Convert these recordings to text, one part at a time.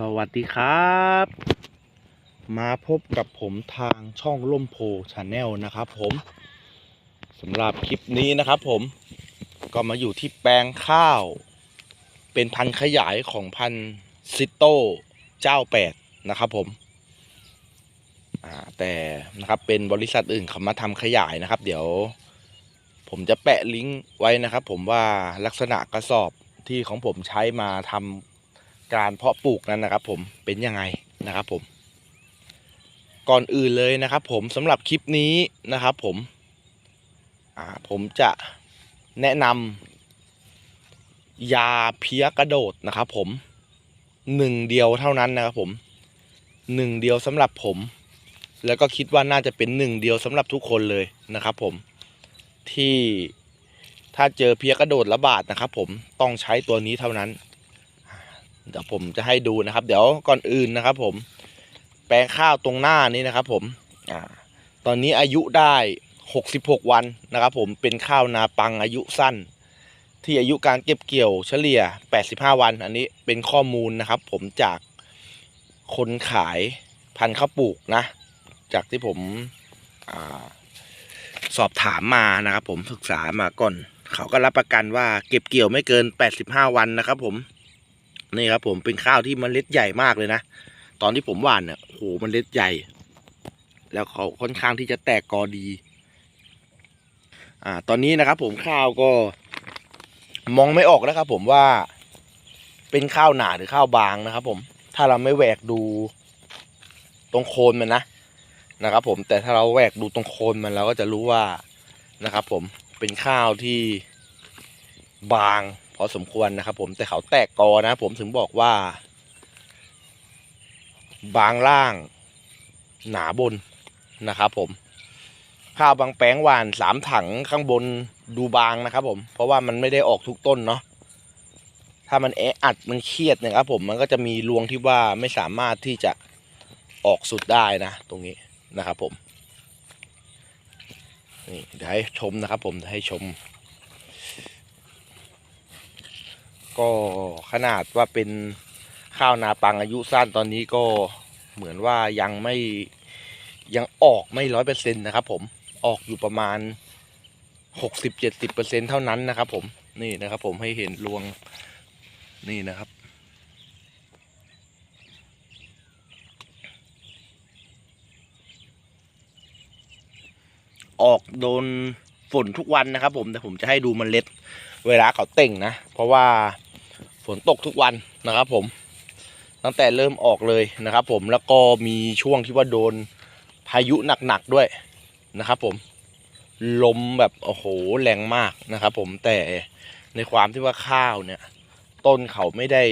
สวัสดีครับ มาพบกับผมทางช่องล่มโพชาแนลนะครับผมสำหรับคลิปนี้นะครับผมก็มาอยู่ที่แปลงข้าว เป็นพันขยายของพันซิโต้เจ้าแปดนะครับผมแต่นะครับเป็นบริษัทอื่นเขามาทำขยายนะครับ เดี๋ยว ผมจะแปะลิงก์ไว้นะครับ ผมว่าลักษณะกระสอบที่ของผมใช้มาทำ การเพาะปลูกนั้นนะครับ ผมเป็นยังไงนะครับผม ก่อนอื่นเลยนะครับ ผมสำหรับคลิปนี้นะครับ ผมผมจะแนะนำยาเพี้ยกระโดดนะครับ ผมหนึ่งเดียวเท่านั้นนะครับ ผมหนึ่งเดียวสำหรับผม แล้วก็คิดว่าน่าจะเป็นหนึ่งเดียวสำหรับทุกคนเลยนะครับ ผมที่ถ้าเจอเพี้ยกระโดดระบาดนะครับ ผมต้องใช้ตัวนี้เท่านั้น เดี๋ยวผมจะให้ดูนะครับ เดี๋ยวก่อนอื่นนะครับ ผม แปลงข้าวตรงหน้านี้นะครับ ผมอ่าตอนนี้อายุได้ 66 วันนะครับ ผมเป็นข้าวนาปังอายุสั้น ที่อายุการเก็บเกี่ยวเฉลี่ย 85 วัน อันนี้เป็นข้อมูลนะครับ ผมจากคนขายพันธุ์ข้าวปลูกนะ จากที่ผมอสอบถามมานะครับ ผมศึกษามาก่อน เขาก็รับประกันว่าเก็บเกี่ยวไม่เกิน 85 วันนะครับ ผม นี่ครับผมเป็นข้าวที่มันเล็ดใหญ่มากเลยนะ ตอนที่ผมหว่านเนี่ยโหมันเล็ดใหญ่ แล้วเขาค่อนข้างที่จะแตกกอดี อ่า ตอนนี้นะครับ ผมข้าวก็ มองไม่ออกนะครับ ผมว่าเป็นข้าวหนาหรือข้าวบางนะครับ ผม ถ้าเราไม่แหวกดูตรงโคนมันนะนะครับ ผมแต่ถ้าเราแหวกดูตรงโคนมันเราก็จะรู้ว่านะครับ ผมเป็นข้าวที่บาง พอสมควรนะครับ ผมแต่เขาแตกกอนะ ผมถึงบอกว่า บางล่าง หนาบนนะครับ ผมข้าวบางแปลงหวานสามถังข้างบนดูบางนะครับ ผม เพราะว่ามันไม่ได้ออกทุกต้นเนาะถ้ามันแออัดมันเครียดนะครับ ผมมันก็จะมีรวงที่ว่าไม่สามารถที่จะออกสุดได้นะ ตรงนี้นะครับ ผมนี่เดี๋ยวให้ชมนะครับ ผมให้ชม ก็ขนาดว่าเป็นข้าวนาปังอายุสั้นตอนนี้ก็เหมือนว่ายังไม่ยังออกไม่ร้อยเปอร์เซ็นต์นะครับผมออกอยู่ประมาณหกสิบเจ็ดสิบเปอร์เซ็นเท่านั้นนะครับผมนี่นะครับผมให้เห็นรวงนี่นะครับ ออกโดนฝนทุกวันนะครับผมแต่ผมจะให้ดูมันเล็ดเวลาเขาเต่งนะ เพราะว่า ฝนตกทุกวันนะครับ ผม ตั้งแต่เริ่มออกเลยนะครับ ผมแล้วก็มีช่วงที่ว่าโดนพายุหนักๆด้วยนะครับ ผมลมแบบโอ้โหแรงมากนะครับ ผมแต่ในความที่ว่าข้าวเนี่ย ต้นเขาไม่ได้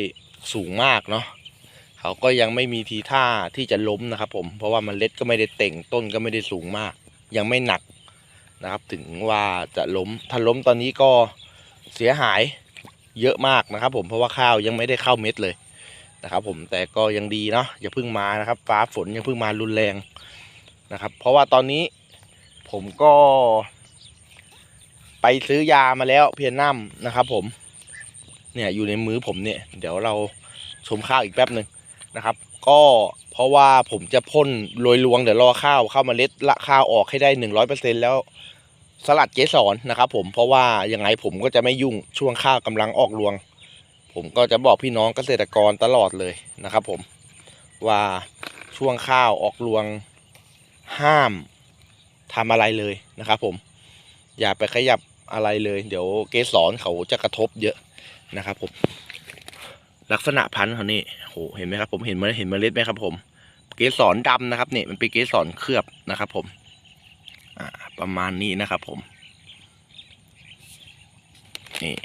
สูงมากเนาะเขาก็ยังไม่มีทีท่าที่จะล้มนะครับ ผมเพราะว่ามันเล็ดก็ไม่ได้เต่งต้นก็ไม่ได้สูงมาก ยังไม่หนักนะครับ ถึงว่าจะล้มถ้าล้มตอนนี้ก็เสียหาย เยอะมากนะครับ ผมเพราะว่าข้าวยังไม่ได้เข้าเม็ดเลยนะครับผมแต่ก็ยังดีเนาะอย่าเพิ่งมานะครับ ฟ้าฝนยังเพิ่งมารุนแรงนะครับ เพราะว่าตอนนี้ผมก็ ไปซื้อยามาแล้วเพียนน้ำนะครับ ผม เนี่ยอยู่ในมือผมเนี่ย เดี๋ยวเราชมข้าวอีกแป๊บหนึ่งนะครับ ก็เพราะว่าผมจะพ่นโรยรวงเดี๋ยวรอข้าวเข้ามาเล็ดละข้าวออกให้ได้หนึ่งร้อยเปอร์เซ็นแล้ว สลัดเกสรนะครับ ผมเพราะว่ายังไงผมก็จะไม่ยุ่งช่วงข้าวกำลังออกรวง ผมก็จะบอกพี่น้องเกษตรกรตลอดเลยนะครับ ผมว่าช่วงข้าวออกรวงห้ามทำอะไรเลยนะครับ ผม อย่าไปขยับอะไรเลย เดี๋ยวเกสรเขาจะกระทบเยอะนะครับ ผม ลักษณะพันธุ์เขานี่โหเห็นไหมครับ ผมเห็นเมล็ดเห็นเมล็ดไหมครับ ผม เกสรดำนะครับเนี่ยมันเป็นเกสรเคลือบนะครับ ผม ประมาณนี้นะครับผม นี่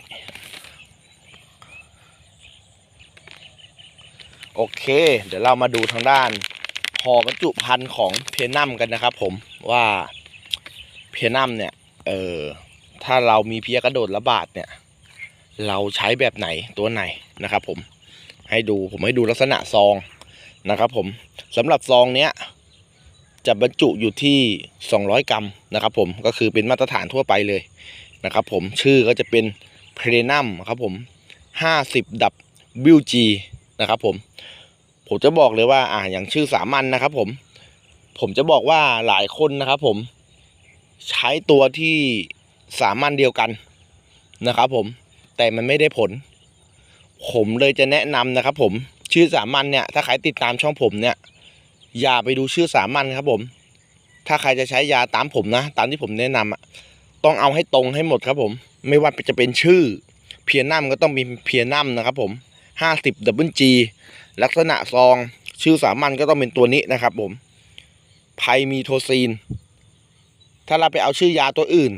โอเค เดี๋ยวเรามาดูทางด้านห่อบรรจุภัณฑ์ของเพนัมกันนะครับผมว่าเพนัมเนี่ย เออถ้าเรามีเพียกระโดดระบาดเนี่ย เราใช้แบบไหนตัวไหนนะครับผมให้ดูผมให้ดูลักษณะซองนะครับผมสำหรับซองเนี้ย จะบรรจุอยู่ที่ 200 กรัมนะครับผมก็คือเป็นมาตรฐานทั่วไปเลยนะครับผมชื่อก็จะเป็นเพรนัมครับผม50 ดับบิวจีนะครับผมผมจะบอกเลยว่าอ่าอย่างชื่อสามัญนะครับผมผมจะบอกว่าหลายคนนะครับผมใช้ตัวที่สามัญเดียวกันนะครับผมแต่มันไม่ได้ผล ผมเลยจะแนะนำนะครับผมชื่อสามัญเนี่ยถ้าใครติดตามช่องผมเนี่ย อย่าไปดูชื่อสามัญครับผม ถ้าใครจะใช้ยาตามผมนะ ตามที่ผมแนะนำอะต้องเอาให้ตรงให้หมดครับผม ไม่ว่าจะเป็นชื่อ เพียนัมก็ต้องมีเพียนัมนะครับผมห้าสิบดับเบิลจีลักษณะซอง ชื่อสามัญก็ต้องเป็นตัวนี้นะครับผมไพมีโทซีน ถ้าเราไปเอาชื่อยาตัวอื่น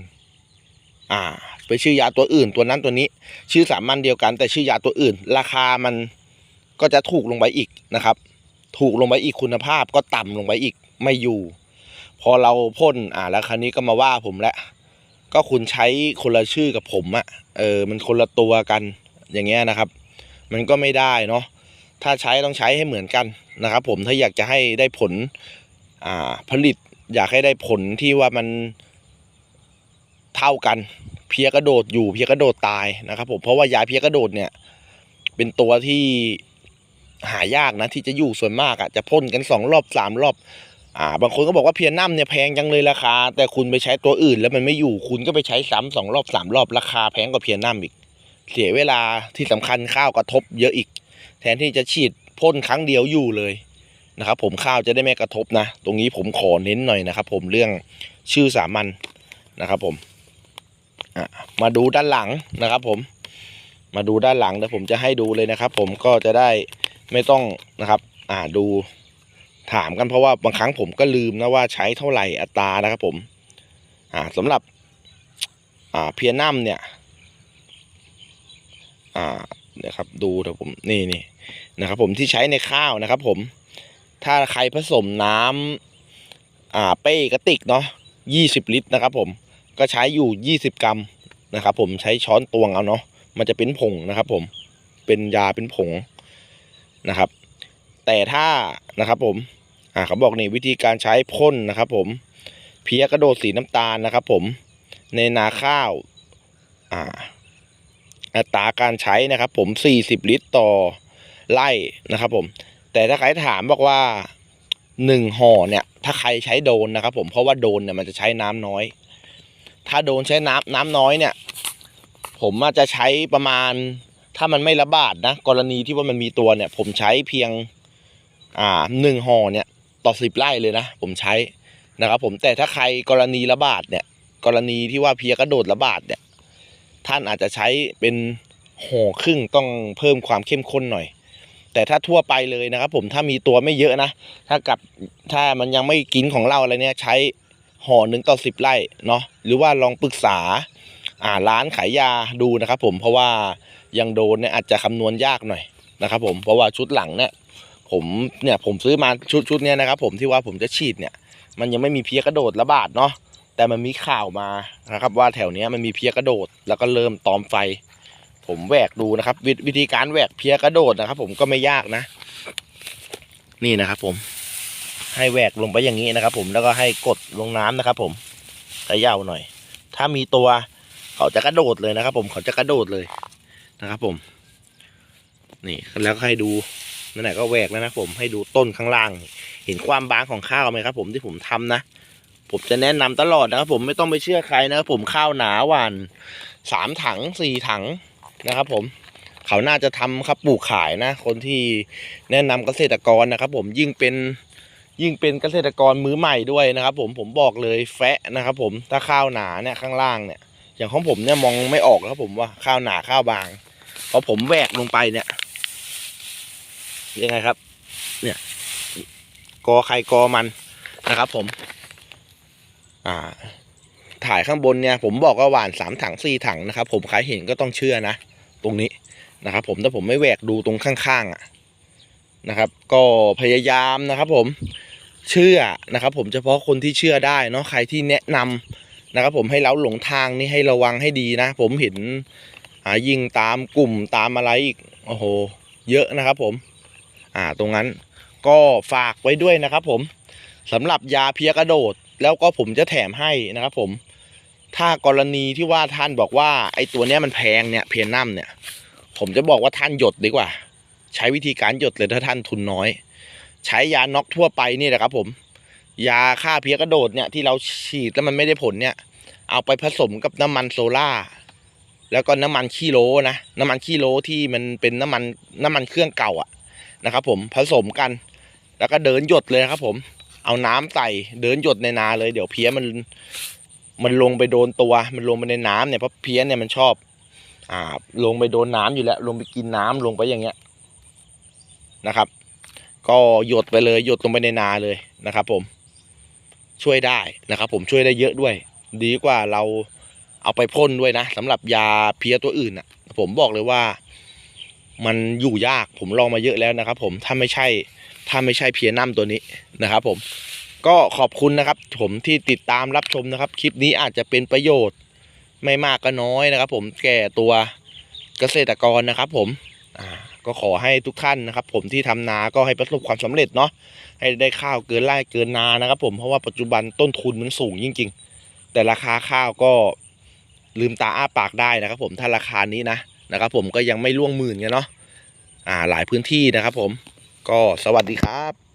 อ่า ไปชื่อยาตัวอื่น ตัวนั้นตัวนี้ ชื่อสามัญเดียวกัน แต่ชื่อยาตัวอื่น ราคามันก็จะถูกลงไปอีกนะครับ ถูกลงไปอีกคุณภาพก็ต่ำลงไปอีกไม่อยู่ พอเราพ่นอ่าแล้วคราวนี้ก็มาว่าผมแล้วก็คุณใช้คนละชื่อกับผมอะเออมันคนละตัวกันอย่างเงี้ยนะครับ มันก็ไม่ได้เนาะถ้าใช้ต้องใช้ให้เหมือนกันนะครับ ผมถ้าอยากจะให้ได้ผลอ่าผลิต อยากให้ได้ผลที่ว่ามันเท่ากัน เพียกระโดดอยู่เพียกระโดดตายนะครับ ผมเพราะว่ายาเพียกระโดดเนี่ย เป็นตัวที่ หายากนะที่จะอยู่ส่วนมากอะ่ะจะพ่นกันสองรอบสามรอบอ่าบางคนก็บอกว่าเพียนัมเนี่ยแพงจังเลยราคา แต่คุณไปใช้ตัวอื่นแล้วมันไม่อยู่คุณก็ไปใช้ซ้ำสองรอบสามรอบราคาแพงกว่าเพียนัมอีก เสียเวลาที่สำคัญข้าวกระทบเยอะอีก แทนที่จะฉีดพ่นครั้งเดียวอยู่เลยนะครับผมข้าวจะได้ไม่กระทบนะ ตรงนี้ผมขอเน้นหน่อยนะครับผมเรื่องชื่อสามัญนะครับผมอะมาดูด้านหลังนะครับผมมาดูด้านหลังเดี๋ยวผมจะให้ดูเลยนะครับ ผมก็จะได้ ไม่ต้องนะครับอ่าดูถามกันเพราะว่าบางครั้งผมก็ลืมนะว่าใช้เท่าไหร่อัตรานะครับผมอ่าสำหรับอ่าเพียนัมเนี่ยอ่าเนี่ยครับดูเดี๋ยวผมนี่นี่นะครับ ผมที่ใช้ในข้าวนะครับ ผม ถ้าใครผสมน้ำอ่าเป้กระติกเนาะยี่สิบลิตรนะครับ ผมก็ใช้อยู่ยี่สิบกรัมนะครับ ผมใช้ช้อนตวงเอาเนาะมันจะเป็นผงนะครับ ผมเป็นยาเป็นผง นะครับ แต่ถ้านะครับผมอ่าเขาบอกนี่วิธีการใช้พ่นนะครับ ผมเพี้ยกระโดดสีน้ำตาลนะครับ ผมในนาข้าวอ่าอัตราการใช้นะครับ ผม 40 ลิตรต่อไร่นะครับผมแต่ถ้าใครถามบอกว่าหนึ่งห่อเนี่ย ถ้าใครใช้โดนนะครับ ผมเพราะว่าโดนเนี่ยมันจะใช้น้ำน้อย ถ้าโดนใช้น้ำน้ำน้อยเนี่ย ผมอาจจะใช้ประมาณ ถ้ามันไม่ระบาดนะ กรณีที่ว่ามันมีตัวเนี่ย ผมใช้เพียงอ่าหนึ่งห่อเนี่ย ต่อสิบไร่เลยนะ ผมใช้นะครับผมแต่ถ้าใครกรณีระบาดเนี่ย กรณีที่ว่าเพียกระโดดระบาดเนี่ย ท่านอาจจะใช้เป็นห่อครึ่งต้องเพิ่มความเข้มข้นหน่อย แต่ถ้าทั่วไปเลยนะครับผมถ้ามีตัวไม่เยอะนะ ถ้ากับถ้ามันยังไม่กินของเราอะไรเนี่ยใช้ห่อหนึ่งต่อสิบไร่เนาะหรือว่าลองปรึกษาอ่าร้านขายยาดูนะครับผมเพราะว่า ยังโดนเนี่ยอาจจะคำนวณยากหน่อยนะครับผมเพราะว่าชุดหลังเนี่ยผมเนี่ยผมซื้อมาชุดชุดเนี้ยนะครับผมที่ว่าผมจะฉีดเนี่ย มันยังไม่มีเพี้ยกระโดดระบาดเนาะแต่มันมีข่าวมานะครับ ว่าแถวเนี้ยมันมีเพี้ยกระโดด แล้วก็เริ่มตอมไฟ ผมแหวกดูนะครับววิธีการแหวกเพี้ยกระโดดนะครับ ผมก็ไม่ยากนะ นี่นะครับผมให้แหวกลงไปอย่างนี้นะครับ ผมแล้วก็ให้กดลงน้ำนะครับ ผมเขย่าหน่อย ถ้ามีตัวเขาจะกระโดดเลยนะครับ ผมเขาจะกระโดดเลย นะครับผมนี่แล้วให้ดูนั่นแหละก็แหวกแล้วนะผมให้ดูต้นข้างล่าง เห็นความบางของข้าวไหมครับ ผมที่ผมทำนะผมจะแนะนำตลอดนะครับผมไม่ต้องไปเชื่อใครนะครับผมข้าวหนาหวานสามถังสี่ถังนะครับ ผมเขาน่าจะทำครับปลูกขายนะ คนที่แนะนำเกษตรกรนะครับ ผมยิ่งเป็นยิ่งเป็นเกษตรกรมือใหม่ด้วยนะครับ ผมผมบอกเลยแฟะนะครับ ผมถ้าข้าวหนาเนี่ยข้างล่างเนี่ย อย่างของผมเนี่ยมองไม่ออกครับผมว่าข้าวหนาข้าวบาง พอผมแหวกลงไปเนี่ยยังไงครับ เนี่ย กอใครกอมันนะครับ ผม อ่า ถ่ายข้างบนเนี่ย ผมบอกว่าหวานสามถังสี่ถังนะครับ ผมใครเห็นก็ต้องเชื่อนะตรงนี้นะครับ ผมถ้าผมไม่แหวกดูตรงข้างๆอะนะครับ ก็พยายามนะครับ ผมเชื่อนะครับ ผมเฉพาะคนที่เชื่อได้เนาะใครที่แนะนำนะครับ ผมให้เราหลงทางนี่ให้ระวังให้ดีนะ ผมเห็นายิงตามกลุ่มตามอะไรอีกโอ้โห เยอะนะครับผม อ่าตรงนั้นก็ฝากไว้ด้วยนะครับผมสำหรับยาเพียกระโดด แล้วก็ผมจะแถมให้นะครับผม ถ้ากรณีที่ว่าท่านบอกว่าไอ้ตัวเนี้ยมันแพงเนี่ยเพียนัมเนี่ย ผมจะบอกว่าท่านหยดดีกว่า ใช้วิธีการหยดเลยถ้าท่านทุนน้อย ใช้ยาน็อกทั่วไปนี่แหละครับผม ยาฆ่าเพียกระโดดเนี่ยที่เราฉีดแล้วมันไม่ได้ผลเนี่ย เอาไปผสมกับน้ำมันโซล่า แล้วก็น้ำมันขี้โลนะน้ำมันขี้โลที่มันเป็นน้ำมันน้ำมันเครื่องเก่าอะนะครับ ผมผสมกัน แล้วก็เดินหยดเลยครับ ผม เอาน้ำใส่เดินหยดในนาเลย เดี๋ยวเพี้ยมัน มันลงไปโดนตัว มันลงไปในน้ำเนี่ยเพราะเพี้ยเนี่ยมันชอบ อ่า ลงไปโดนน้ำอยู่แล้ว ลงไปกินน้ำลงไปอย่างเงี้ยนะครับ ก็หยดไปเลยหยดลงไปในนาเลยนะครับ ผมช่วยได้นะครับ ผมช่วยได้เยอะด้วย ดีกว่าเรา เอาไปพ่นด้วยนะสำหรับยาเพี้ยตัวอื่นอะ ผมบอกเลยว่ามันอยู่ยากผมลองมาเยอะแล้วนะครับ ผมถ้าไม่ใช่ถ้าไม่ใช่เพี้ยน้ำตัวนี้นะครับ ผมก็ขอบคุณนะครับ ผมที่ติดตามรับชมนะครับ คลิปนี้อาจจะเป็นประโยชน์ไม่มากก็น้อยนะครับ ผมแก่ตัวเกษตรกรนะครับ ผมอ่าก็ขอให้ทุกท่านนะครับ ผมที่ทำนาก็ให้ประสบความสำเร็จเนาะให้ได้ข้าวเกินไร่เกินนานะครับ ผมเพราะว่าปัจจุบันต้นทุนมันสูงจริง ๆ แต่ราคาข้าวก็ ลืมตาอ้าปากได้นะครับ ผมถ้าราคานี้นะนะครับ ผมก็ยังไม่ล่วงหมื่นกันเนาะอ่าหลายพื้นที่นะครับ ผมก็สวัสดีครับ